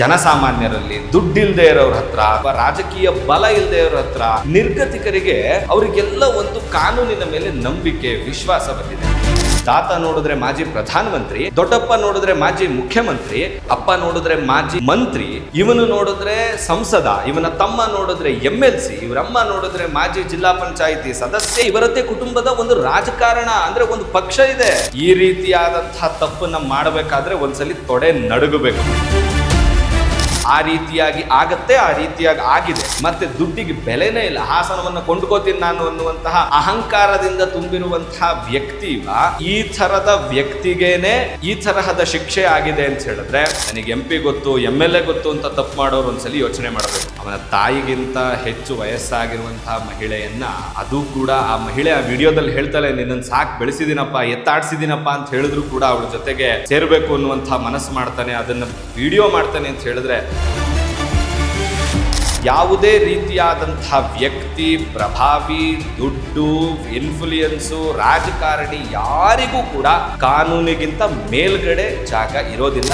ಜನಸಾಮಾನ್ಯರಲ್ಲಿ ದುಡ್ಡಿಲ್ದೆ ಇರೋರ ಹತ್ರ ಅಥವಾ ರಾಜಕೀಯ ಬಲ ಇಲ್ಲದೆ ಇರೋರ ಹತ್ರ ನಿರ್ಗತಿಕರಿಗೆ ಅವರಿಗೆಲ್ಲ ಒಂದು ಕಾನೂನಿನ ಮೇಲೆ ನಂಬಿಕೆ, ವಿಶ್ವಾಸ ಬಂದಿದೆ. ತಾತ ನೋಡಿದ್ರೆ ಮಾಜಿ ಪ್ರಧಾನಮಂತ್ರಿ, ದೊಡ್ಡಪ್ಪ ನೋಡಿದ್ರೆ ಮಾಜಿ ಮುಖ್ಯಮಂತ್ರಿ, ಅಪ್ಪ ನೋಡಿದ್ರೆ ಮಾಜಿ ಮಂತ್ರಿ, ಇವನು ನೋಡಿದ್ರೆ ಸಂಸದ, ಇವನ ತಮ್ಮ ನೋಡಿದ್ರೆ ಎಂ ಎಲ್ ಸಿ, ಇವರಮ್ಮ ನೋಡಿದ್ರೆ ಮಾಜಿ ಜಿಲ್ಲಾ ಪಂಚಾಯಿತಿ ಸದಸ್ಯ, ಇವರದ್ದೇ ಕುಟುಂಬದ ಒಂದು ರಾಜಕಾರಣ ಅಂದ್ರೆ ಒಂದು ಪಕ್ಷ ಇದೆ. ಈ ರೀತಿಯಾದಂತಹ ತಪ್ಪನ್ನ ಮಾಡಬೇಕಾದ್ರೆ ಒಂದ್ಸಲಿ ತೊಡೆ ನಡುಗಬೇಕು. ಆ ರೀತಿಯಾಗಿ ಆಗತ್ತೆ, ಆ ರೀತಿಯಾಗಿ ಆಗಿದೆ. ಮತ್ತೆ ದುಡ್ಡಿಗೆ ಬೆಲೆನೇ ಇಲ್ಲ. ಹಾಸನವನ್ನು ಕೊಂಡ್ಕೋತೀನಿ ನಾನು ಅನ್ನುವಂತಹ ಅಹಂಕಾರದಿಂದ ತುಂಬಿರುವಂತಹ ವ್ಯಕ್ತಿ ಈ ತರದ ವ್ಯಕ್ತಿಗೇನೆ ಈ ತರಹದ ಶಿಕ್ಷೆ ಆಗಿದೆ ಅಂತ ಹೇಳಿದ್ರೆ, ನನಗೆ ಎಂ ಪಿ ಗೊತ್ತು ಎಂ ಎಲ್ ಎ ಗೊತ್ತು ಅಂತ ತಪ್ಪು ಮಾಡೋರು ಒಂದ್ಸಲಿ ಯೋಚನೆ ಮಾಡಬೇಕು. ತಾಯಿಗಿಂತ ಹೆಚ್ಚು ವಯಸ್ಸಾಗಿರುವಂತಹ ಮಹಿಳೆಯನ್ನ ಅದು ಕೂಡ ಆ ಮಹಿಳೆ ಆ ವಿಡಿಯೋದಲ್ಲಿ ಹೇಳ್ತಾಳೆ ನಿನ್ನನ್ನು ಸಾಕ್, ಬೆಳೆಸಿದಿನಪ್ಪ, ಎತ್ತಾಡ್ಸಿದಿನಪ್ಪ ಅಂತ ಹೇಳಿದ್ರು ಕೂಡ ಅವಳ ಜೊತೆಗೆ ಸೇರಬೇಕು ಅನ್ನುವಂಥ ಮನಸ್ಸು ಮಾಡ್ತಾನೆ, ಅದನ್ನ ವಿಡಿಯೋ ಮಾಡ್ತಾನೆ ಅಂತ ಹೇಳಿದ್ರೆ ಯಾವುದೇ ರೀತಿಯಾದಂಥ ವ್ಯಕ್ತಿ, ಪ್ರಭಾವಿ, ದುಡ್ಡು ಇನ್ಫ್ಲೂಯೆನ್ಸು ರಾಜಕಾರಣಿ ಯಾರಿಗೂ ಕೂಡ ಕಾನೂನಿಗಿಂತ ಮೇಲ್ಗಡೆ ಜಾಗ ಇರೋದಿಲ್ಲ.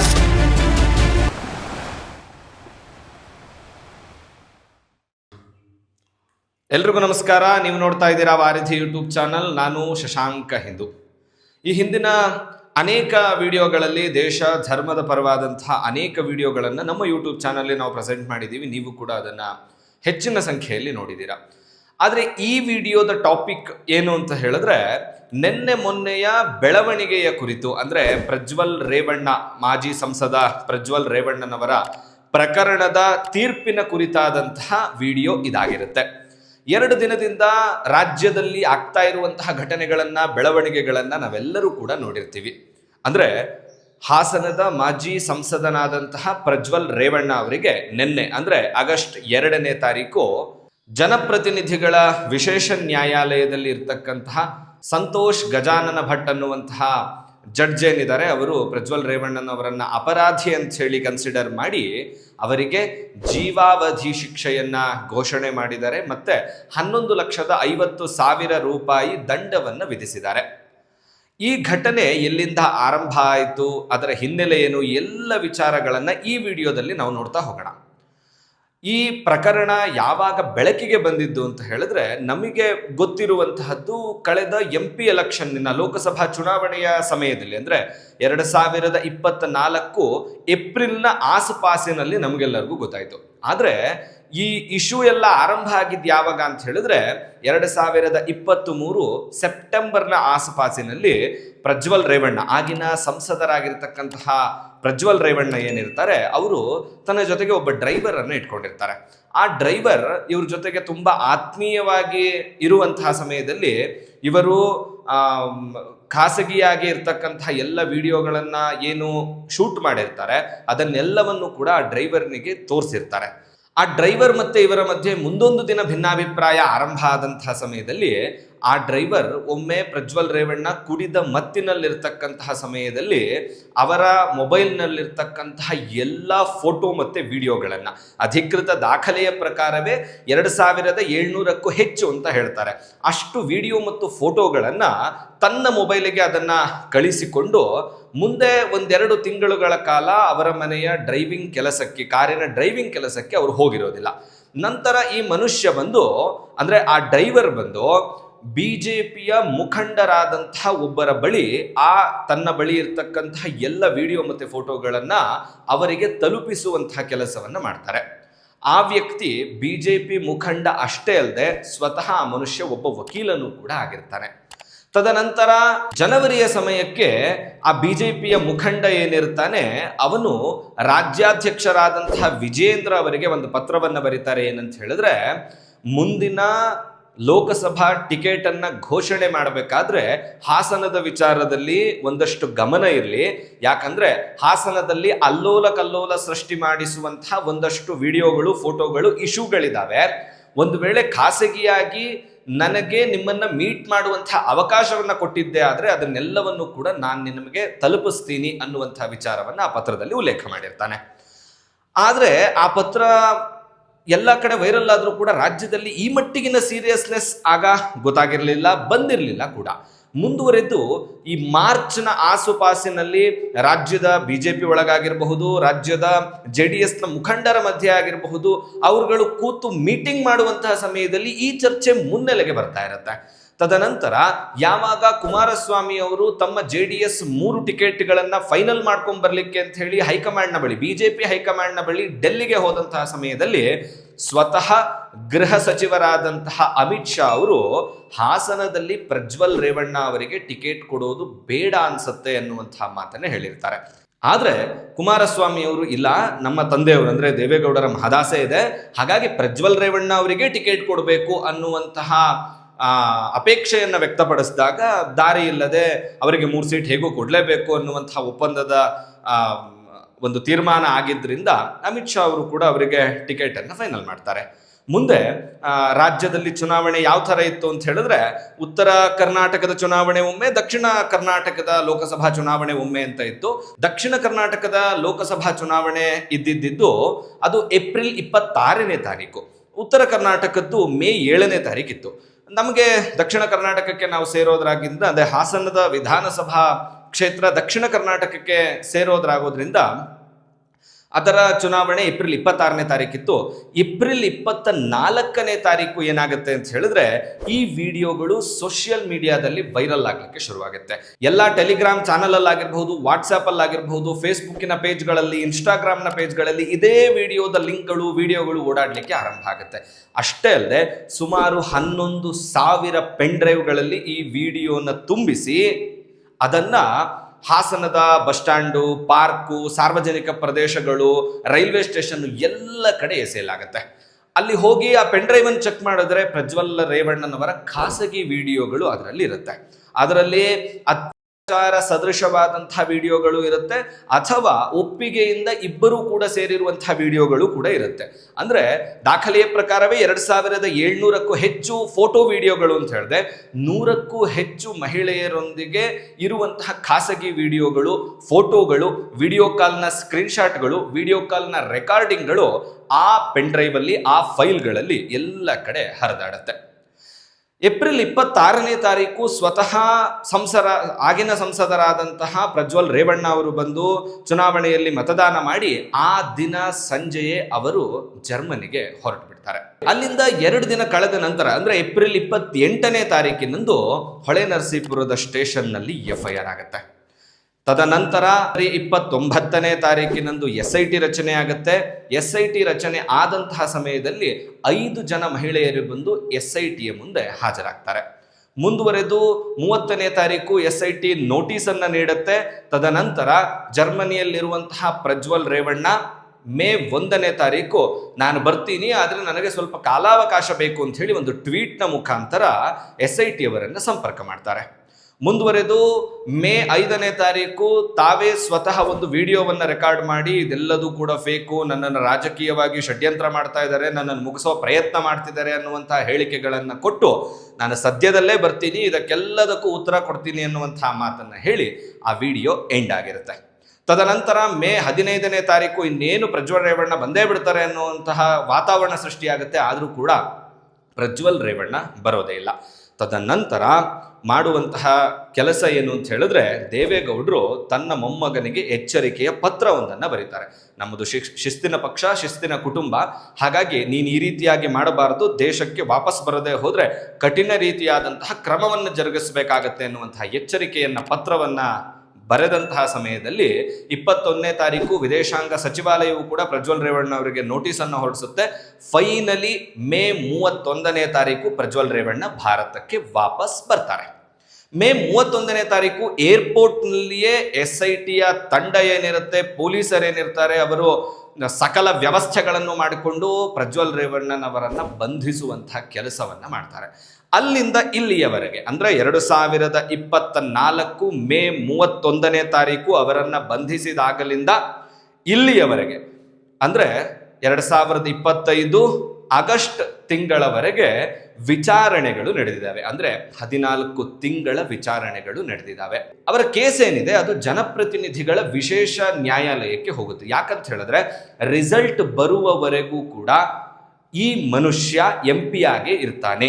ಎಲ್ರಿಗೂ ನಮಸ್ಕಾರ. ನೀವು ನೋಡ್ತಾ ಇದ್ದೀರಾ ವಾರಿಧಿ ಯೂಟ್ಯೂಬ್ ಚಾನಲ್. ನಾನು ಶಶಾಂಕ ಹಿಂದು. ಈ ಹಿಂದಿನ ಅನೇಕ ವಿಡಿಯೋಗಳಲ್ಲಿ ದೇಶ, ಧರ್ಮದ ಪರವಾದಂತಹ ಅನೇಕ ವಿಡಿಯೋಗಳನ್ನು ನಮ್ಮ ಯೂಟ್ಯೂಬ್ ಚಾನಲ್ಲಿ ನಾವು ಪ್ರೆಸೆಂಟ್ ಮಾಡಿದ್ದೀವಿ. ನೀವು ಕೂಡ ಅದನ್ನು ಹೆಚ್ಚಿನ ಸಂಖ್ಯೆಯಲ್ಲಿ ನೋಡಿದ್ದೀರಾ. ಆದರೆ ಈ ವಿಡಿಯೋದ ಟಾಪಿಕ್ ಏನು ಅಂತ ಹೇಳಿದ್ರೆ, ನಿನ್ನೆ ಮೊನ್ನೆಯ ಬೆಳವಣಿಗೆಯ ಕುರಿತು, ಅಂದರೆ ಪ್ರಜ್ವಲ್ ರೇವಣ್ಣ, ಮಾಜಿ ಸಂಸದ ಪ್ರಜ್ವಲ್ ರೇವಣ್ಣನವರ ಪ್ರಕರಣದ ತೀರ್ಪಿನ ಕುರಿತಾದಂತಹ ವಿಡಿಯೋ ಇದಾಗಿರುತ್ತೆ. ಎರಡು ದಿನದಿಂದ ರಾಜ್ಯದಲ್ಲಿ ಆಗ್ತಾ ಇರುವಂತಹ ಘಟನೆಗಳನ್ನ, ಬೆಳವಣಿಗೆಗಳನ್ನ ನಾವೆಲ್ಲರೂ ಕೂಡ ನೋಡಿರ್ತೀವಿ. ಅಂದ್ರೆ ಹಾಸನದ ಮಾಜಿ ಸಂಸದನಾದಂತಹ ಪ್ರಜ್ವಲ್ ರೇವಣ್ಣ ಅವರಿಗೆ ನಿನ್ನೆ, ಅಂದ್ರೆ ಆಗಸ್ಟ್ ಎರಡನೇ ತಾರೀಕು ಜನಪ್ರತಿನಿಧಿಗಳ ವಿಶೇಷ ನ್ಯಾಯಾಲಯದಲ್ಲಿ ಇರ್ತಕ್ಕಂತಹ ಸಂತೋಷ್ ಗಜಾನನ ಭಟ್ ಅನ್ನುವಂತಹ ಜಡ್ಜ್ ಏನಿದ್ದಾರೆ, ಅವರು ಪ್ರಜ್ವಲ್ ರೇವಣ್ಣನವರನ್ನ ಅಪರಾಧಿ ಅಂತ ಹೇಳಿ ಕನ್ಸಿಡರ್ ಮಾಡಿ ಅವರಿಗೆ ಜೀವಾವಧಿ ಶಿಕ್ಷೆಯನ್ನ ಘೋಷಣೆ ಮಾಡಿದ್ದಾರೆ ಮತ್ತೆ ಹನ್ನೊಂದು ಲಕ್ಷದ ಐವತ್ತು ಸಾವಿರ ರೂಪಾಯಿ ದಂಡವನ್ನ ವಿಧಿಸಿದ್ದಾರೆ. ಈ ಘಟನೆ ಎಲ್ಲಿಂದ ಆರಂಭ ಆಯಿತು, ಅದರ ಹಿನ್ನೆಲೆ ಏನು, ಎಲ್ಲ ವಿಚಾರಗಳನ್ನ ಈ ವಿಡಿಯೋದಲ್ಲಿ ನಾವು ನೋಡ್ತಾ ಹೋಗೋಣ. ಈ ಪ್ರಕರಣ ಯಾವಾಗ ಬೆಳಕಿಗೆ ಬಂದಿದ್ದು ಅಂತ ಹೇಳಿದ್ರೆ ನಮಗೆ ಗೊತ್ತಿರುವಂತಹದ್ದು ಕಳೆದ ಎಂ ಪಿ ಎಲೆಕ್ಷನ್ನಿನ ಲೋಕಸಭಾ ಚುನಾವಣೆಯ ಸಮಯದಲ್ಲಿ, ಅಂದ್ರೆ ಎರಡು ಸಾವಿರದ ಇಪ್ಪತ್ತ ನಾಲ್ಕು ಏಪ್ರಿಲ್ನ ಆಸುಪಾಸಿನಲ್ಲಿ ನಮಗೆಲ್ಲರಿಗೂ ಗೊತ್ತಾಯಿತು. ಆದ್ರೆ ಈ ಇಶ್ಯೂ ಎಲ್ಲ ಆರಂಭ ಆಗಿದ್ದು ಯಾವಾಗ ಅಂತ ಹೇಳಿದ್ರೆ ಎರಡು ಸಾವಿರದ ಇಪ್ಪತ್ತ್ ಮೂರು ಸೆಪ್ಟೆಂಬರ್ನ ಆಸುಪಾಸಿನಲ್ಲಿ ಪ್ರಜ್ವಲ್ ರೇವಣ್ಣ, ಆಗಿನ ಸಂಸದರಾಗಿರ್ತಕ್ಕಂತಹ ಪ್ರಜ್ವಲ್ ರೇವಣ್ಣ ಏನಿರ್ತಾರೆ, ಅವರು ತನ್ನ ಜೊತೆಗೆ ಒಬ್ಬ ಡ್ರೈವರ್ ಅನ್ನು ಇಟ್ಕೊಂಡಿರ್ತಾರೆ. ಆ ಡ್ರೈವರ್ ಇವ್ರ ಜೊತೆಗೆ ತುಂಬಾ ಆತ್ಮೀಯವಾಗಿ ಇರುವಂತಹ ಸಮಯದಲ್ಲಿ ಇವರು ಖಾಸಗಿಯಾಗಿ ಇರ್ತಕ್ಕಂತಹ ಎಲ್ಲ ವಿಡಿಯೋಗಳನ್ನು ಏನು ಶೂಟ್ ಮಾಡಿರ್ತಾರೆ, ಅದನ್ನೆಲ್ಲವನ್ನು ಕೂಡ ಆ ಡ್ರೈವರ್ನಿಗೆ ತೋರಿಸಿರ್ತಾರೆ. ಆ ಡ್ರೈವರ್ ಮತ್ತೆ ಇವರ ಮಧ್ಯೆ ಮುಂದೊಂದು ದಿನ ಭಿನ್ನಾಭಿಪ್ರಾಯ ಆರಂಭ ಆದಂತಹ ಸಮಯದಲ್ಲಿ ಆ ಡ್ರೈವರ್ ಒಮ್ಮೆ ಪ್ರಜ್ವಲ್ ರೇವಣ್ಣ ಕುಡಿದ ಮತ್ತಿನಲ್ಲಿರ್ತಕ್ಕಂತಹ ಸಮಯದಲ್ಲಿ ಅವರ ಮೊಬೈಲ್ನಲ್ಲಿರ್ತಕ್ಕಂತಹ ಎಲ್ಲ ಫೋಟೋ ಮತ್ತು ವಿಡಿಯೋಗಳನ್ನು ಅಧಿಕೃತ ದಾಖಲೆಯ ಪ್ರಕಾರವೇ ಎರಡು ಸಾವಿರದ ಏಳ್ನೂರಕ್ಕೂ ಹೆಚ್ಚು ಅಂತ ಹೇಳ್ತಾರೆ. ಅಷ್ಟು ವಿಡಿಯೋ ಮತ್ತು ಫೋಟೋಗಳನ್ನು ತನ್ನ ಮೊಬೈಲಿಗೆ ಅದನ್ನು ಕಳಿಸಿಕೊಂಡು ಮುಂದೆ ಒಂದೆರಡು ತಿಂಗಳುಗಳ ಕಾಲ ಅವರ ಮನೆಯ ಡ್ರೈವಿಂಗ್ ಕೆಲಸಕ್ಕೆ, ಕಾರಿನ ಡ್ರೈವಿಂಗ್ ಕೆಲಸಕ್ಕೆ ಅವರು ಹೋಗಿರೋದಿಲ್ಲ. ನಂತರ ಈ ಮನುಷ್ಯ ಬಂದು, ಅಂದರೆ ಆ ಡ್ರೈವರ್ ಬಂದು ಬಿಜೆಪಿಯ ಮುಖಂಡರಾದಂತಹ ಒಬ್ಬರ ಬಳಿ, ಆ ತನ್ನ ಬಳಿ ಇರ್ತಕ್ಕಂತಹ ಎಲ್ಲ ವಿಡಿಯೋ ಮತ್ತೆ ಫೋಟೋಗಳನ್ನು ಅವರಿಗೆ ತಲುಪಿಸುವಂತಹ ಕೆಲಸವನ್ನು ಮಾಡ್ತಾರೆ. ಆ ವ್ಯಕ್ತಿ ಬಿ ಜೆ ಪಿ ಮುಖಂಡ ಅಷ್ಟೇ ಅಲ್ಲದೆ ಸ್ವತಃ ಮನುಷ್ಯ ಒಬ್ಬ ವಕೀಲನು ಕೂಡ ಆಗಿರ್ತಾನೆ. ತದನಂತರ ಜನವರಿಯ ಸಮಯಕ್ಕೆ ಆ ಬಿ ಜೆ ಪಿಯ ಮುಖಂಡ ಏನಿರ್ತಾನೆ, ಅವನು ರಾಜ್ಯಾಧ್ಯಕ್ಷರಾದಂತಹ ವಿಜೇಂದ್ರ ಅವರಿಗೆ ಒಂದು ಪತ್ರವನ್ನು ಬರೀತಾರೆ ಏನಂತ ಹೇಳಿದ್ರೆ, ಮುಂದಿನ ಲೋಕಸಭಾ ಟಿಕೆಟ್ ಅನ್ನ ಘೋಷಣೆ ಮಾಡಬೇಕಾದ್ರೆ ಹಾಸನದ ವಿಚಾರದಲ್ಲಿ ಒಂದಷ್ಟು ಗಮನ ಇರಲಿ. ಯಾಕಂದ್ರೆ ಹಾಸನದಲ್ಲಿ ಅಲ್ಲೋಲ ಕಲ್ಲೋಲ ಸೃಷ್ಟಿ ಮಾಡಿಸುವಂತಹ ಒಂದಷ್ಟು ವಿಡಿಯೋಗಳು, ಫೋಟೋಗಳು ಇಶ್ಯೂಗಳಿದಾವೆ. ಒಂದು ವೇಳೆ ಖಾಸಗಿಯಾಗಿ ನನಗೆ ನಿಮ್ಮನ್ನ ಮೀಟ್ ಮಾಡುವಂತಹ ಅವಕಾಶವನ್ನ ಕೊಟ್ಟಿದ್ದೆ ಆದರೆ ಅದನ್ನೆಲ್ಲವನ್ನು ಕೂಡ ನಾನು ನಿಮಗೆ ತಲುಪಿಸ್ತೀನಿ ಅನ್ನುವಂತಹ ವಿಚಾರವನ್ನ ಆ ಪತ್ರದಲ್ಲಿ ಉಲ್ಲೇಖ ಮಾಡಿರ್ತಾನೆ. ಆದರೆ ಆ ಪತ್ರ ಎಲ್ಲ ಕಡೆ ವೈರಲ್ ಆದರೂ ಕೂಡ ರಾಜ್ಯದಲ್ಲಿ ಈ ಮಟ್ಟಿಗಿನ ಸೀರಿಯಸ್ನೆಸ್ ಆಗ ಗೊತ್ತಾಗಿರಲಿಲ್ಲ, ಬಂದಿರಲಿಲ್ಲ ಕೂಡ. ಮುಂದುವರೆದು ಈ ಮಾರ್ಚ್ನ ಆಸುಪಾಸಿನಲ್ಲಿ ರಾಜ್ಯದ ಬಿ ಜೆ ಪಿ ಒಳಗಾಗಿರಬಹುದು, ರಾಜ್ಯದ ಜೆ ಡಿ ಎಸ್ನ ಮುಖಂಡರ ಮಧ್ಯೆ ಆಗಿರಬಹುದು, ಅವರುಗಳು ಕೂತು ಮೀಟಿಂಗ್ ಮಾಡುವಂತಹ ಸಮಯದಲ್ಲಿ ಈ ಚರ್ಚೆ ಮುನ್ನೆಲೆಗೆ ಬರ್ತಾ ಇರುತ್ತೆ. ತದನಂತರ ಯಾವಾಗ ಕುಮಾರಸ್ವಾಮಿ ಅವರು ತಮ್ಮ ಜೆ ಡಿ ಎಸ್ ಮೂರು ಟಿಕೆಟ್ಗಳನ್ನು ಫೈನಲ್ ಮಾಡ್ಕೊಂಡ್ ಬರ್ಲಿಕ್ಕೆ ಅಂತ ಹೇಳಿ ಹೈಕಮಾಂಡ್ನ ಬಳಿ ಬಿಜೆಪಿ ಹೈಕಮಾಂಡ್ನ ಬಳಿ ಡೆಲ್ಲಿಗೆ ಹೋದಂತಹ ಸಮಯದಲ್ಲಿ ಸ್ವತಃ ಗೃಹ ಸಚಿವರಾದಂತಹ ಅಮಿತ್ ಶಾ ಅವರು ಹಾಸನದಲ್ಲಿ ಪ್ರಜ್ವಲ್ ರೇವಣ್ಣ ಅವರಿಗೆ ಟಿಕೆಟ್ ಕೊಡೋದು ಬೇಡ ಅನ್ಸತ್ತೆ ಅನ್ನುವಂತಹ ಮಾತನ್ನ ಹೇಳಿರ್ತಾರೆ. ಆದರೆ ಕುಮಾರಸ್ವಾಮಿ ಅವರು, ಇಲ್ಲ, ನಮ್ಮ ತಂದೆಯವರು ಅಂದರೆ ದೇವೇಗೌಡರ ಮಹದಾಸೆ ಇದೆ, ಹಾಗಾಗಿ ಪ್ರಜ್ವಲ್ ರೇವಣ್ಣ ಅವರಿಗೆ ಟಿಕೆಟ್ ಕೊಡಬೇಕು ಅನ್ನುವಂತಹ ಅಪೇಕ್ಷೆಯನ್ನ ವ್ಯಕ್ತಪಡಿಸಿದಾಗ ದಾರಿ ಇಲ್ಲದೆ ಅವರಿಗೆ ಮೂರು ಸೀಟ್ ಹೇಗೂ ಕೊಡಲೇಬೇಕು ಅನ್ನುವಂತಹ ಒಪ್ಪಂದದ ಒಂದು ತೀರ್ಮಾನ ಆಗಿದ್ದರಿಂದ ಅಮಿತ್ ಶಾ ಅವರು ಕೂಡ ಅವರಿಗೆ ಟಿಕೆಟನ್ನು ಫೈನಲ್ ಮಾಡ್ತಾರೆ. ಮುಂದೆ ರಾಜ್ಯದಲ್ಲಿ ಚುನಾವಣೆ ಯಾವ ಥರ ಇತ್ತು ಅಂತ ಹೇಳಿದ್ರೆ ಉತ್ತರ ಕರ್ನಾಟಕದ ಚುನಾವಣೆ ಒಮ್ಮೆ, ದಕ್ಷಿಣ ಕರ್ನಾಟಕದ ಲೋಕಸಭಾ ಚುನಾವಣೆ ಒಮ್ಮೆ ಅಂತ ಇತ್ತು. ದಕ್ಷಿಣ ಕರ್ನಾಟಕದ ಲೋಕಸಭಾ ಚುನಾವಣೆ ಇದ್ದಿದ್ದು ಅದು ಏಪ್ರಿಲ್ ಇಪ್ಪತ್ತಾರನೇ ತಾರೀಕು. ಉತ್ತರ ಕರ್ನಾಟಕದ್ದು ಮೇ ಏಳನೇ ತಾರೀಕಿತ್ತು. ನಮಗೆ ದಕ್ಷಿಣ ಕರ್ನಾಟಕಕ್ಕೆ ನಾವು ಸೇರೋದ್ರಾಗಿಂದ ಅದೇ ಹಾಸನದ ವಿಧಾನಸಭಾ ಕ್ಷೇತ್ರ ದಕ್ಷಿಣ ಕರ್ನಾಟಕಕ್ಕೆ ಸೇರೋದ್ರಾಗೋದ್ರಿಂದ ಅದರ ಚುನಾವಣೆ ಏಪ್ರಿಲ್ ಇಪ್ಪತ್ತಾರನೇ ತಾರೀಕಿತ್ತು. ಏಪ್ರಿಲ್ ಇಪ್ಪತ್ತ ನಾಲ್ಕನೇ ತಾರೀಕು ಏನಾಗುತ್ತೆ ಅಂತ ಹೇಳಿದ್ರೆ ಈ ವಿಡಿಯೋಗಳು ಸೋಷಿಯಲ್ ಮೀಡಿಯಾದಲ್ಲಿ ವೈರಲ್ ಆಗಲಿಕ್ಕೆ ಶುರುವಾಗುತ್ತೆ. ಎಲ್ಲ ಟೆಲಿಗ್ರಾಮ್ ಚಾನಲ್ ಅಲ್ಲಿ ಆಗಿರಬಹುದು, ವಾಟ್ಸ್ಆಪ್ ಅಲ್ಲಿ ಆಗಿರಬಹುದು, ಫೇಸ್ಬುಕ್ಕಿನ ಪೇಜ್ಗಳಲ್ಲಿ, ಇನ್ಸ್ಟಾಗ್ರಾಮ್ನ ಪೇಜ್ಗಳಲ್ಲಿ ಇದೇ ವಿಡಿಯೋದ ಲಿಂಕ್ಗಳು, ವಿಡಿಯೋಗಳು ಓಡಾಡಲಿಕ್ಕೆ ಆರಂಭ ಆಗುತ್ತೆ. ಅಷ್ಟೇ ಅಲ್ಲದೆ ಸುಮಾರು ಹನ್ನೊಂದು ಸಾವಿರ ಪೆನ್ ಡ್ರೈವ್ಗಳಲ್ಲಿ ಈ ವಿಡಿಯೋನ ತುಂಬಿಸಿ ಅದನ್ನ ಹಾಸನದ ಬಸ್ ಸ್ಟ್ಯಾಂಡು ಪಾರ್ಕು, ಸಾರ್ವಜನಿಕ ಪ್ರದೇಶಗಳು, ರೈಲ್ವೆ ಸ್ಟೇಷನ್ ಎಲ್ಲ ಕಡೆ ಎಸೆಯಲಾಗುತ್ತೆ. ಅಲ್ಲಿ ಹೋಗಿ ಆ ಪೆನ್ ಡ್ರೈವ್ ಅನ್ನು ಚೆಕ್ ಮಾಡಿದ್ರೆ ಪ್ರಜ್ವಲ್ ರೇವಣ್ಣನವರ ಖಾಸಗಿ ವಿಡಿಯೋಗಳು ಅದರಲ್ಲಿ ಇರುತ್ತೆ ಅದರಲ್ಲಿ ಅತ್ಯಾಚಾರ ಸದೃಶವಾದಂತಹ ವಿಡಿಯೋಗಳು ಇರುತ್ತೆ, ಅಥವಾ ಒಪ್ಪಿಗೆಯಿಂದ ಇಬ್ಬರೂ ಕೂಡ ಸೇರಿರುವಂತಹ ವಿಡಿಯೋಗಳು ಕೂಡ ಇರುತ್ತೆ. ಅಂದ್ರೆ ದಾಖಲೆಯ ಪ್ರಕಾರವೇ ಎರಡ್ ಸಾವಿರದ ಏಳ್ನೂರಕ್ಕೂ ಹೆಚ್ಚು ಫೋಟೋ ವಿಡಿಯೋಗಳು ಅಂತ ಹೇಳಿದೆ, ನೂರಕ್ಕೂ ಹೆಚ್ಚು ಮಹಿಳೆಯರೊಂದಿಗೆ ಇರುವಂತಹ ಖಾಸಗಿ ವಿಡಿಯೋಗಳು, ಫೋಟೋಗಳು, ವಿಡಿಯೋ ಕಾಲ್ನ ಸ್ಕ್ರೀನ್ಶಾಟ್ಗಳು, ವಿಡಿಯೋ ಕಾಲ್ನ ರೆಕಾರ್ಡಿಂಗ್ಗಳು ಆ ಪೆನ್ ಡ್ರೈವ್ ಅಲ್ಲಿ ಆ ಫೈಲ್ಗಳಲ್ಲಿ ಎಲ್ಲ ಕಡೆ ಹರಿದಾಡುತ್ತೆ. ಏಪ್ರಿಲ್ ಇಪ್ಪತ್ತಾರನೇ ತಾರೀಕು ಸ್ವತಃ ಸಂಸರ, ಆಗಿನ ಸಂಸದರಾದಂತಹ ಪ್ರಜ್ವಲ್ ರೇವಣ್ಣ ಅವರು ಬಂದು ಚುನಾವಣೆಯಲ್ಲಿ ಮತದಾನ ಮಾಡಿ ಆ ದಿನ ಸಂಜೆಯೇ ಅವರು ಜರ್ಮನಿಗೆ ಹೊರಟು ಬಿಡ್ತಾರೆ ಅಲ್ಲಿಂದ ಎರಡು ದಿನ ಕಳೆದ ನಂತರ, ಅಂದ್ರೆ ಏಪ್ರಿಲ್ ಇಪ್ಪತ್ತೆಂಟನೇ ತಾರೀಕಿನಂದು ಹೊಳೆ ನರಸೀಪುರದ ಸ್ಟೇಷನ್ನಲ್ಲಿ ಎಫ್ ಐ ಆಗುತ್ತೆ. ತದನಂತರ ಇಪ್ಪತ್ತೊಂಬತ್ತನೇ ತಾರೀಕಿನಂದು ಎಸ್ ಐ ಟಿ ರಚನೆ ಆಗುತ್ತೆ. ಎಸ್ ಐ ಟಿ ರಚನೆ ಆದಂತಹ ಸಮಯದಲ್ಲಿ ಐದು ಜನ ಮಹಿಳೆಯರು ಬಂದು ಎಸ್ ಐ ಟಿಯ ಮುಂದೆ ಹಾಜರಾಗ್ತಾರೆ. ಮುಂದುವರೆದು ಮೂವತ್ತನೇ ತಾರೀಕು ಎಸ್ ಐ ಟಿ ನೋಟಿಸ್ ಅನ್ನ ನೀಡುತ್ತೆ. ತದನಂತರ ಜರ್ಮನಿಯಲ್ಲಿರುವಂತಹ ಪ್ರಜ್ವಲ್ ರೇವಣ್ಣ, ಮೇ ಒಂದನೇ ತಾರೀಕು, ನಾನು ಬರ್ತೀನಿ, ಆದರೆ ನನಗೆ ಸ್ವಲ್ಪ ಕಾಲಾವಕಾಶ ಬೇಕು ಅಂತ ಹೇಳಿ ಒಂದು ಟ್ವೀಟ್ನ ಮುಖಾಂತರ ಎಸ್ ಐ ಟಿ ಅವರನ್ನು ಸಂಪರ್ಕ ಮಾಡ್ತಾರೆ. ಮುಂದುವರೆದು ಮೇ ಐದನೇ ತಾರೀಕು ತಾವೇ ಸ್ವತಃ ಒಂದು ವಿಡಿಯೋವನ್ನ ರೆಕಾರ್ಡ್ ಮಾಡಿ ಇದೆಲ್ಲದೂ ಕೂಡ ಫೇಕು, ನನ್ನನ್ನು ರಾಜಕೀಯವಾಗಿ ಷಡ್ಯಂತ್ರ ಮಾಡ್ತಾ ಇದ್ದಾರೆ, ನನ್ನನ್ನು ಮುಗಿಸೋ ಪ್ರಯತ್ನ ಮಾಡ್ತಿದ್ದಾರೆ ಅನ್ನುವಂಥ ಹೇಳಿಕೆಗಳನ್ನು ಕೊಟ್ಟು ನಾನು ಸದ್ಯದಲ್ಲೇ ಬರ್ತೀನಿ, ಇದಕ್ಕೆಲ್ಲದಕ್ಕೂ ಉತ್ತರ ಕೊಡ್ತೀನಿ ಅನ್ನುವಂಥ ಮಾತನ್ನ ಹೇಳಿ ಆ ವಿಡಿಯೋ ಎಂಡ್ ಆಗಿರುತ್ತೆ. ತದನಂತರ ಮೇ ಹದಿನೈದನೇ ತಾರೀಕು ಇನ್ನೇನು ಪ್ರಜ್ವಲ್ ರೇವಣ್ಣ ಬಂದೇ ಬಿಡ್ತಾರೆ ಅನ್ನುವಂತಹ ವಾತಾವರಣ ಸೃಷ್ಟಿಯಾಗುತ್ತೆ, ಆದರೂ ಕೂಡ ಪ್ರಜ್ವಲ್ ರೇವಣ್ಣ ಬರೋದೇ ಇಲ್ಲ. ತದನಂತರ ಮಾಡುವಂತಹ ಕೆಲಸ ಏನು ಅಂತ ಹೇಳಿದ್ರೆ ದೇವೇಗೌಡರು ತನ್ನ ಮೊಮ್ಮಗನಿಗೆ ಎಚ್ಚರಿಕೆಯ ಪತ್ರವೊಂದನ್ನು ಬರೀತಾರೆ. ನಮ್ಮದು ಶಿಕ್ ಶಿಸ್ತಿನ ಪಕ್ಷ, ಶಿಸ್ತಿನ ಕುಟುಂಬ. ಹಾಗಾಗಿ ನೀನು ಈ ರೀತಿಯಾಗಿ ಮಾಡಬಾರದು, ದೇಶಕ್ಕೆ ವಾಪಸ್ ಬರದೆ ಹೋದರೆ ಕಠಿಣ ರೀತಿಯಾದಂತಹ ಕ್ರಮವನ್ನು ಜರುಗಿಸಬೇಕಾಗತ್ತೆ ಅನ್ನುವಂತಹ ಎಚ್ಚರಿಕೆಯನ್ನು, ಪತ್ರವನ್ನ ಬರೆದಂತಹ ಸಮಯದಲ್ಲಿ ಇಪ್ಪತ್ತೊಂದನೇ ತಾರೀಕು ವಿದೇಶಾಂಗ ಸಚಿವಾಲಯವು ಕೂಡ ಪ್ರಜ್ವಲ್ ರೇವಣ್ಣ ಅವರಿಗೆ ನೋಟಿಸ್ ಅನ್ನು ಹೊರಡಿಸುತ್ತೆ. ಫೈನಲಿ ಮೇ ಮೂವತ್ತೊಂದನೇ ತಾರೀಕು ಪ್ರಜ್ವಲ್ ರೇವಣ್ಣ ಭಾರತಕ್ಕೆ ವಾಪಸ್ ಬರ್ತಾರೆ. ಮೇ ಮೂವತ್ತೊಂದನೇ ತಾರೀಕು ಏರ್ಪೋರ್ಟ್ನಲ್ಲಿಯೇ ಎಸ್ ಐ ಟಿಯ ತಂಡ ಏನಿರುತ್ತೆ ಪೊಲೀಸರೇನಿರ್ತಾರೆ ಅವರು ಸಕಲ ವ್ಯವಸ್ಥೆಗಳನ್ನು ಮಾಡಿಕೊಂಡು ಪ್ರಜ್ವಲ್ ರೇವಣ್ಣನವರನ್ನು ಬಂಧಿಸುವಂತಹ ಕೆಲಸವನ್ನು ಮಾಡ್ತಾರೆ. ಅಲ್ಲಿಂದ ಇಲ್ಲಿಯವರೆಗೆ, ಅಂದ್ರೆ ಎರಡು ಸಾವಿರದ ಇಪ್ಪತ್ತ ನಾಲ್ಕು ಮೇ ಮೂವತ್ತೊಂದನೇ ತಾರೀಕು ಅವರನ್ನು ಬಂಧಿಸಿದಾಗಲಿಂದ ಇಲ್ಲಿಯವರೆಗೆ, ಅಂದರೆ ಎರಡು ಸಾವಿರದ ಇಪ್ಪತ್ತೈದು ಆಗಸ್ಟ್ ತಿಂಗಳವರೆಗೆ ವಿಚಾರಣೆಗಳು ನಡೆದಿದ್ದಾವೆ. ಅಂದ್ರೆ ಹದಿನಾಲ್ಕು ತಿಂಗಳ ವಿಚಾರಣೆಗಳು ನಡೆದಿದ್ದಾವೆ. ಅವರ ಕೇಸ್ ಏನಿದೆ, ಅದು ಜನಪ್ರತಿನಿಧಿಗಳ ವಿಶೇಷ ನ್ಯಾಯಾಲಯಕ್ಕೆ ಹೋಗುತ್ತೆ. ಯಾಕಂತ ಹೇಳಿದ್ರೆ, ರಿಸಲ್ಟ್ ಬರುವವರೆಗೂ ಕೂಡ ಈ ಮನುಷ್ಯ ಎಂ ಪಿ ಆಗಿ ಇರ್ತಾನೆ.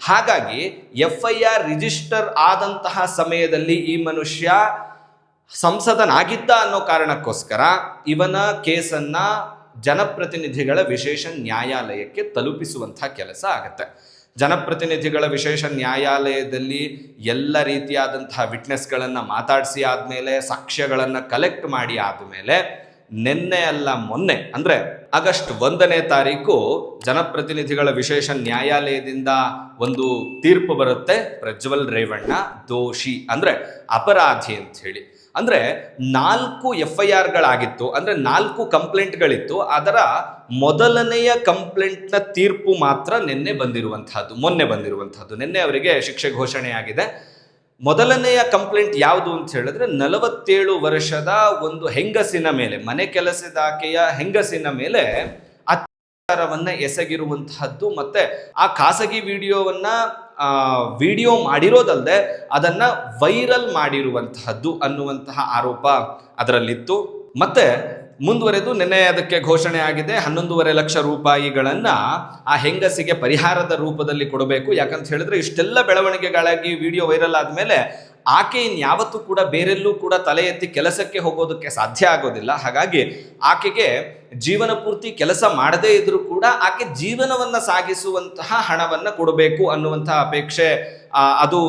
ಹಾಗಾಗಿ ಎಫ್ ಐ ಆರ್ ರಿಜಿಸ್ಟರ್ ಆದಂತಹ ಸಮಯದಲ್ಲಿ ಈ ಮನುಷ್ಯ ಸಂಸದನಾಗಿದ್ದ ಅನ್ನೋ ಕಾರಣಕ್ಕೋಸ್ಕರ ಇವನ ಕೇಸನ್ನ ಜನಪ್ರತಿನಿಧಿಗಳ ವಿಶೇಷ ನ್ಯಾಯಾಲಯಕ್ಕೆ ತಲುಪಿಸುವಂಥ ಕೆಲಸ ಆಗುತ್ತೆ. ಜನಪ್ರತಿನಿಧಿಗಳ ವಿಶೇಷ ನ್ಯಾಯಾಲಯದಲ್ಲಿ ಎಲ್ಲ ರೀತಿಯಾದಂತಹ ವಿಟ್ನೆಸ್ಗಳನ್ನು ಮಾತಾಡಿಸಿ ಆದಮೇಲೆ, ಸಾಕ್ಷ್ಯಗಳನ್ನು ಕಲೆಕ್ಟ್ ಮಾಡಿ ಆದಮೇಲೆ, ನಿನ್ನೆ ಅಲ್ಲ ಮೊನ್ನೆ, ಅಂದರೆ ಆಗಸ್ಟ್ ಒಂದನೇ ತಾರೀಕು ಜನಪ್ರತಿನಿಧಿಗಳ ವಿಶೇಷ ನ್ಯಾಯಾಲಯದಿಂದ ಒಂದು ತೀರ್ಪು ಬರುತ್ತೆ ಪ್ರಜ್ವಲ್ ರೇವಣ್ಣ ದೋಷಿ, ಅಂದರೆ ಅಪರಾಧಿ ಅಂತ ಹೇಳಿ ಅಂದ್ರೆ ನಾಲ್ಕು ಎಫ್ ಐ ಆರ್ಗಳಾಗಿತ್ತು ಅಂದ್ರೆ ನಾಲ್ಕು ಕಂಪ್ಲೇಂಟ್ಗಳಿತ್ತು. ಅದರ ಮೊದಲನೆಯ ಕಂಪ್ಲೇಂಟ್ನ ತೀರ್ಪು ಮಾತ್ರ ನಿನ್ನೆ ಬಂದಿರುವಂತಹದ್ದು ಮೊನ್ನೆ ಬಂದಿರುವಂತಹದ್ದು ನಿನ್ನೆ ಅವರಿಗೆ ಶಿಕ್ಷೆ ಘೋಷಣೆಯಾಗಿದೆ ಮೊದಲನೆಯ ಕಂಪ್ಲೇಂಟ್ ಯಾವುದು ಅಂತ ಹೇಳಿದ್ರೆ, ನಲವತ್ತೇಳು ವರ್ಷದ ಒಂದು ಹೆಂಗಸಿನ ಮೇಲೆ, ಮನೆ ಕೆಲಸದಾಕೆಯ ಹೆಂಗಸಿನ ಮೇಲೆ ಅತ್ಯಾಚಾರವನ್ನ ಎಸಗಿರುವಂತಹದ್ದು ಮತ್ತೆ ಆ ಖಾಸಗಿ ವಿಡಿಯೋವನ್ನ ವಿಡಿಯೋ ಮಾಡಿರೋದಲ್ಲದೆ ಅದನ್ನ ವೈರಲ್ ಮಾಡಿರುವಂತಹದ್ದು ಅನ್ನುವಂತಹ ಆರೋಪ ಅದರಲ್ಲಿತ್ತು. ಮತ್ತೆ ಮುಂದುವರೆದು ನಿನ್ನೆ ಅದಕ್ಕೆ ಘೋಷಣೆ ಆಗಿದೆ, ಹನ್ನೊಂದೂವರೆ ಲಕ್ಷ ರೂಪಾಯಿಗಳನ್ನ ಆ ಹೆಂಗಸಿಗೆ ಪರಿಹಾರದ ರೂಪದಲ್ಲಿ ಕೊಡಬೇಕು. ಯಾಕಂತ ಹೇಳಿದ್ರೆ ಇಷ್ಟೆಲ್ಲ ಬೆಳವಣಿಗೆಗಳಾಗಿ ವಿಡಿಯೋ ವೈರಲ್ ಆದ್ಮೇಲೆ ಆಕೆ ಇನ್ಯಾವತ್ತೂ ಕೂಡ ಬೇರೆಲ್ಲೂ ಕೂಡ ತಲೆ ಎತ್ತಿ ಕೆಲಸಕ್ಕೆ ಹೋಗೋದಕ್ಕೆ ಸಾಧ್ಯ ಆಗೋದಿಲ್ಲ. ಹಾಗಾಗಿ ಆಕೆಗೆ ಜೀವನ ಪೂರ್ತಿ ಕೆಲಸ ಮಾಡದೇ ಇದ್ರೂ ಕೂಡ ಆಕೆ ಜೀವನವನ್ನ ಸಾಗಿಸುವಂತಹ ಹಣವನ್ನ ಕೊಡಬೇಕು ಅನ್ನುವಂತಹ ಅಪೇಕ್ಷೆ ಅದು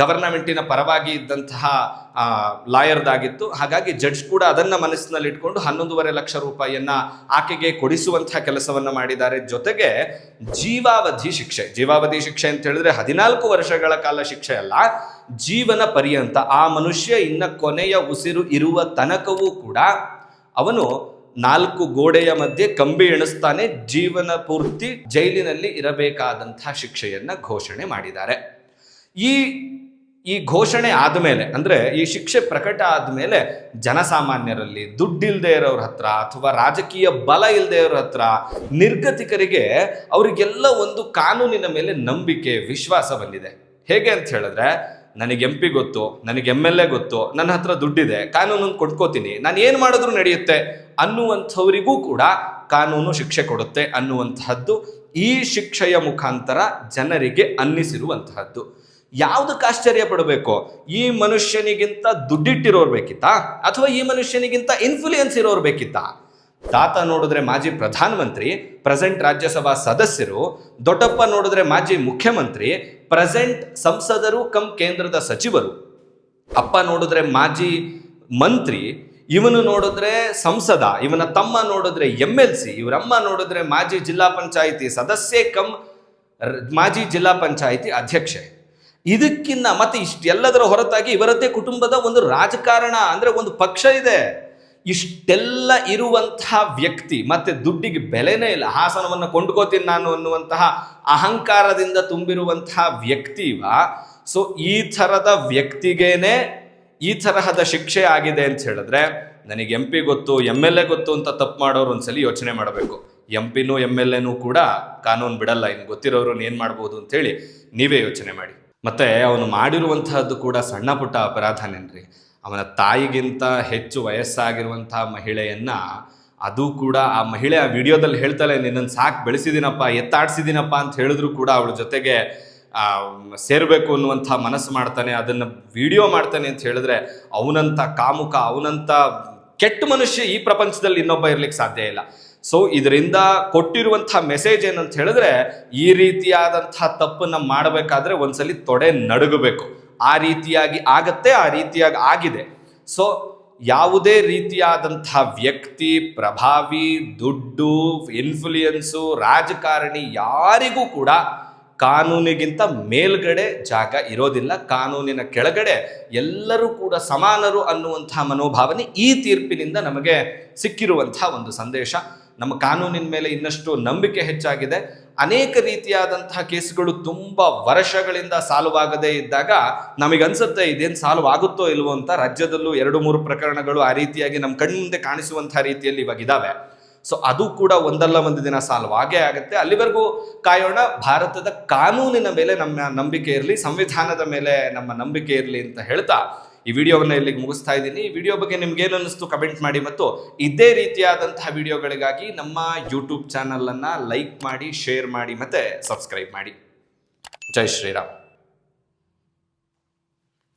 ಗವರ್ನಮೆಂಟಿನ ಪರವಾಗಿ ಇದ್ದಂತಹ ಲಾಯರ್ದಾಗಿತ್ತು ಹಾಗಾಗಿ ಜಡ್ಜ್ ಕೂಡ ಅದನ್ನು ಮನಸ್ಸಿನಲ್ಲಿ ಇಟ್ಕೊಂಡು ಹನ್ನೊಂದೂವರೆ ಲಕ್ಷ ರೂಪಾಯಿಯನ್ನು ಆಕೆಗೆ ಕೊಡಿಸುವಂತಹ ಕೆಲಸವನ್ನು ಮಾಡಿದ್ದಾರೆ. ಜೊತೆಗೆ ಜೀವಾವಧಿ ಶಿಕ್ಷೆ. ಜೀವಾವಧಿ ಶಿಕ್ಷೆ ಅಂತ ಹೇಳಿದ್ರೆ ಹದಿನಾಲ್ಕು ವರ್ಷಗಳ ಕಾಲ ಶಿಕ್ಷೆ ಅಲ್ಲ, ಜೀವನ ಪರ್ಯಂತ. ಆ ಮನುಷ್ಯ ಇನ್ನ ಕೊನೆಯ ಉಸಿರು ಇರುವ ತನಕವೂ ಕೂಡ ಅವನು ನಾಲ್ಕು ಗೋಡೆಯ ಮಧ್ಯೆ ಕಂಬಿ ಎಣಿಸ್ತಾನೆ, ಜೀವನ ಪೂರ್ತಿ ಜೈಲಿನಲ್ಲಿ ಇರಬೇಕಾದಂತಹ ಶಿಕ್ಷೆಯನ್ನ ಘೋಷಣೆ ಮಾಡಿದ್ದಾರೆ. ಈ ಈ ಘೋಷಣೆ ಆದಮೇಲೆ, ಅಂದರೆ ಈ ಶಿಕ್ಷೆ ಪ್ರಕಟ ಆದಮೇಲೆ ಜನಸಾಮಾನ್ಯರಲ್ಲಿ ದುಡ್ಡಿಲ್ಲದೆ ಇರೋರ ಹತ್ರ ಅಥವಾ ರಾಜಕೀಯ ಬಲ ಇಲ್ಲದೆ ಇರೋರ ಹತ್ರ ನಿರ್ಗತಿಕರಿಗೆ ಅವರಿಗೆಲ್ಲ ಒಂದು ಕಾನೂನಿನ ಮೇಲೆ ನಂಬಿಕೆ, ವಿಶ್ವಾಸ ಬಂದಿದೆ. ಹೇಗೆ ಅಂತ ಹೇಳಿದ್ರೆ, ನನಗೆ ಎಂ ಪಿ ಗೊತ್ತು, ನನಗೆ ಎಂ ಎಲ್ ಎ ಗೊತ್ತು, ನನ್ನ ಹತ್ರ ದುಡ್ಡಿದೆ ಕಾನೂನು ಕೊಟ್ಕೋತೀನಿ ನಾನು ಏನು ಮಾಡಿದ್ರು ನಡೆಯುತ್ತೆ ಅನ್ನುವಂಥವರಿಗೂ ಕೂಡ ಕಾನೂನು ಶಿಕ್ಷೆ ಕೊಡುತ್ತೆ ಅನ್ನುವಂತಹದ್ದು ಈ ಶಿಕ್ಷೆಯ ಮುಖಾಂತರ ಜನರಿಗೆ ಅನ್ನಿಸಿರುವಂತಹದ್ದು. ಯಾವುದಕ್ಕೆ ಆಶ್ಚರ್ಯ ಪಡಬೇಕು? ಈ ಮನುಷ್ಯನಿಗಿಂತ ದುಡ್ಡಿಟ್ಟಿರೋರು ಬೇಕಿತ್ತಾ? ಅಥವಾ ಈ ಮನುಷ್ಯನಿಗಿಂತ ಇನ್ಫ್ಲೂಯೆನ್ಸ್ ಇರೋರು ಬೇಕಿತ್ತಾ? ತಾತ ನೋಡಿದ್ರೆ ಮಾಜಿ ಪ್ರಧಾನಮಂತ್ರಿ ಪ್ರೆಸೆಂಟ್ ರಾಜ್ಯಸಭಾ ಸದಸ್ಯರು, ದೊಡ್ಡಪ್ಪ ನೋಡಿದ್ರೆ ಮಾಜಿ ಮುಖ್ಯಮಂತ್ರಿ ಪ್ರೆಸೆಂಟ್ ಸಂಸದರು ಕಮ್ ಕೇಂದ್ರದ ಸಚಿವರು. ಅಪ್ಪ ನೋಡಿದ್ರೆ ಮಾಜಿ ಮಂತ್ರಿ, ಇವನು ನೋಡಿದ್ರೆ ಸಂಸದ, ಇವನ ತಮ್ಮ ನೋಡಿದ್ರೆ ಎಂ ಎಲ್ ಸಿ ಇವರಮ್ಮ ನೋಡಿದ್ರೆ ಮಾಜಿ ಜಿಲ್ಲಾ ಪಂಚಾಯಿತಿ ಸದಸ್ಯೆ ರ- ಮಾಜಿ ಜಿಲ್ಲಾ ಪಂಚಾಯಿತಿ ಅಧ್ಯಕ್ಷೆ. ಇದಕ್ಕಿನ್ನ ಮತ್ತೆ ಇಷ್ಟೆಲ್ಲದರ ಹೊರತಾಗಿ ಇವರದ್ದೇ ಕುಟುಂಬದ ಒಂದು ರಾಜಕಾರಣ ಅಂದ್ರೆ ಒಂದು ಪಕ್ಷ ಇದೆ. ಇಷ್ಟೆಲ್ಲ ಇರುವಂತಹ ವ್ಯಕ್ತಿ ಮತ್ತೆ ದುಡ್ಡಿಗೆ ಬೆಲೆನೇ ಇಲ್ಲ. ಹಾಸನವನ್ನು ಕೊಂಡ್ಕೋತೀನಿ ನಾನು ಅನ್ನುವಂತಹ ಅಹಂಕಾರದಿಂದ ತುಂಬಿರುವಂತಹ ವ್ಯಕ್ತಿ ಇವ. ಸೊ ಈ ಥರದ ವ್ಯಕ್ತಿಗೇನೆ ಈ ತರಹದ ಶಿಕ್ಷೆ ಆಗಿದೆ ಅಂತ ಹೇಳಿದ್ರೆ ನನಗೆ ಎಂ ಪಿ ಗೊತ್ತು ಎಂ ಎಲ್ ಎ ಗೊತ್ತು ಅಂತ ತಪ್ಪು ಮಾಡೋರು ಒಂದ್ಸಲಿ ಯೋಚನೆ ಮಾಡಬೇಕು. ಎಂ ಪಿನೂ ಎಂ ಎಲ್ ಎನೂ ಕೂಡ ಕಾನೂನು ಬಿಡಲ್ಲ. ಇನ್ನು ಗೊತ್ತಿರೋರು ಏನು ಮಾಡ್ಬೋದು ಅಂತೇಳಿ ನೀವೇ ಯೋಚನೆ ಮಾಡಿ. ಮತ್ತೆ ಅವನು ಮಾಡಿರುವಂತಹದ್ದು ಕೂಡ ಸಣ್ಣ ಪುಟ್ಟ ಅಪರಾಧನೇನ್ರಿ? ಅವನ ತಾಯಿಗಿಂತ ಹೆಚ್ಚು ವಯಸ್ಸಾಗಿರುವಂತಹ ಮಹಿಳೆಯನ್ನು ಅದು ಕೂಡ ಆ ಮಹಿಳೆ ಆ ವಿಡಿಯೋದಲ್ಲಿ ಹೇಳ್ತಾಳೆ ನಿನ್ನನ್ನು ಸಾಕು ಬೆಳೆಸಿದ್ದೀನಪ್ಪ ಎತ್ತಾಡ್ಸಿದ್ದೀನಪ್ಪ ಅಂತ ಹೇಳಿದ್ರು ಕೂಡ ಅವಳ ಜೊತೆಗೆ ಸೇರಬೇಕು ಅನ್ನುವಂಥ ಮನಸ್ಸು ಮಾಡ್ತಾನೆ, ಅದನ್ನು ವಿಡಿಯೋ ಮಾಡ್ತಾನೆ ಅಂತ ಹೇಳಿದ್ರೆ ಅವನಂಥ ಕಾಮುಕ, ಅವನಂಥ ಕೆಟ್ಟ ಮನುಷ್ಯ ಈ ಪ್ರಪಂಚದಲ್ಲಿ ಇನ್ನೊಬ್ಬ ಇರಲಿಕ್ಕೆ ಸಾಧ್ಯ ಇಲ್ಲ. ಸೊ ಇದರಿಂದ ಕೊಟ್ಟಿರುವಂಥ ಮೆಸೇಜ್ ಏನಂತ ಹೇಳಿದ್ರೆ, ಈ ರೀತಿಯಾದಂತಹ ತಪ್ಪನ್ನು ಮಾಡಬೇಕಾದ್ರೆ ಒಂದ್ಸಲಿ ತೊಡೆ ನಡುಗಬೇಕು. ಆ ರೀತಿಯಾಗಿ ಆಗತ್ತೆ, ಆ ರೀತಿಯಾಗಿ ಆಗಿದೆ. ಸೊ ಯಾವುದೇ ರೀತಿಯಾದಂತಹ ವ್ಯಕ್ತಿ, ಪ್ರಭಾವಿ, ದುಡ್ಡು ಇನ್ಫ್ಲೂಯೆನ್ಸು ರಾಜಕಾರಣಿ ಯಾರಿಗೂ ಕೂಡ ಕಾನೂನಿಗಿಂತ ಮೇಲ್ಗಡೆ ಜಾಗ ಇರೋದಿಲ್ಲ. ಕಾನೂನಿನ ಕೆಳಗಡೆ ಎಲ್ಲರೂ ಕೂಡ ಸಮಾನರು ಅನ್ನುವಂಥ ಮನೋಭಾವನೆ ಈ ತೀರ್ಪಿನಿಂದ ನಮಗೆ ಸಿಕ್ಕಿರುವಂತಹ ಒಂದು ಸಂದೇಶ. ನಮ್ಮ ಕಾನೂನಿನ ಮೇಲೆ ಇನ್ನಷ್ಟು ನಂಬಿಕೆ ಹೆಚ್ಚಾಗಿದೆ. ಅನೇಕ ರೀತಿಯಾದಂತಹ ಕೇಸುಗಳು ತುಂಬ ವರ್ಷಗಳಿಂದ ಸಾಲ್ವ್ ಇದ್ದಾಗ ನಮಗನ್ಸುತ್ತೆ ಇದೇನು ಸಾಲ್ವ್ ಆಗುತ್ತೋ ಇಲ್ವೋ ಅಂತ ರಾಜ್ಯದಲ್ಲೂ ಎರಡು ಮೂರು ಪ್ರಕರಣಗಳು ಆ ರೀತಿಯಾಗಿ ನಮ್ಮ ಕಣ್ಮುಂದೆ ಕಾಣಿಸುವಂತಹ ರೀತಿಯಲ್ಲಿ ಇವಾಗ ಇದಾವೆ. ಸೊ ಅದು ಕೂಡ ಒಂದಲ್ಲ ಒಂದು ದಿನ ಸಾಲ್ವ್ ಆಗೇ ಆಗುತ್ತೆ. ಅಲ್ಲಿವರೆಗೂ ಕಾಯೋಣ, ಭಾರತದ ಕಾನೂನಿನ ಮೇಲೆ ನಮ್ಮ ನಂಬಿಕೆ ಇರಲಿ, ಸಂವಿಧಾನದ ಮೇಲೆ ನಮ್ಮ ನಂಬಿಕೆ ಇರಲಿ ಅಂತ ಹೇಳ್ತಾ ಈ ವಿಡಿಯೋವನ್ನು ಇಲ್ಲಿಗೆ ಮುಗಿಸ್ತಾ ಇದ್ದೀನಿ. ಈ ವಿಡಿಯೋ ಬಗ್ಗೆ ನಿಮ್ಗೆ ಏನು ಅನ್ನಿಸ್ತು ಕಮೆಂಟ್ ಮಾಡಿ ಮತ್ತು ಇದೇ ರೀತಿಯಾದಂತಹ ವಿಡಿಯೋಗಳಿಗಾಗಿ ನಮ್ಮ ಯೂಟ್ಯೂಬ್ ಚಾನಲನ್ನು ಲೈಕ್ ಮಾಡಿ ಶೇರ್ ಮಾಡಿ ಮತ್ತೆ ಸಬ್ಸ್ಕ್ರೈಬ್ ಮಾಡಿ. ಜೈ ಶ್ರೀರಾಮ್.